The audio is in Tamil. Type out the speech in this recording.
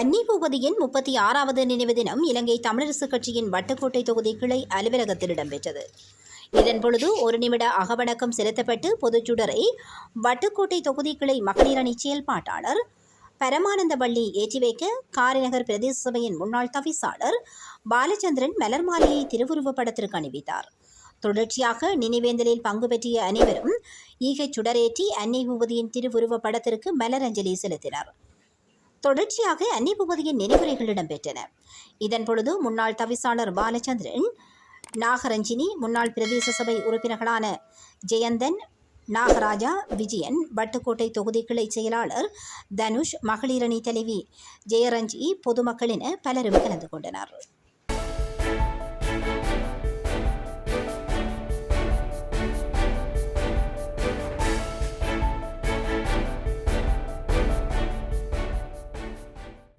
அன்னி பூபதியின் முப்பத்தி ஆறாவது நினைவு தினம் இலங்கை தமிழரசு கட்சியின் வட்டுக்கோட்டை தொகுதி கிளை அலுவலகத்தில் இடம்பெற்றது. இதன் பொழுது ஒரு நிமிட அகவணக்கம் செலுத்தப்பட்டு பொதுச்சுடரை வட்டுக்கோட்டை தொகுதி கிளை மகளிர் அணி செயல்பாட்டாளர் பரமானந்தவள்ளி ஏற்றி வைக்க காரிநகர் பிரதேச சபையின் முன்னாள் தவிசாளர் பாலச்சந்திரன் மலர் மாலையை திருவுருவப் படத்திற்கு அணிவித்தார். தொடர்ச்சியாக நினைவேந்தலில் பங்கு பெற்றிய அனைவரும் ஈகை சுடரேற்றி அன்னை பூபதியின் திருவுருவப் படத்திற்கு மலரஞ்சலி செலுத்தினர். தொடர்ச்சியாக அன்னிபூபதியின் நினைவுரைகள் இடம்பெற்றன. இதன் பொழுது முன்னாள் தவிசாளர் பாலச்சந்திரன் நாகரஞ்சினி முன்னாள் பிரதேச சபை உறுப்பினர்களான ஜெயந்தன் நாகராஜா விஜயன் வட்டுக்கோட்டை தொகுதி கிளை செயலாளர் தனுஷ் மகளிரணி தலைவி ஜெயரஞ்சி பொதுமக்கள் என பலரும் கலந்து கொண்டனர்.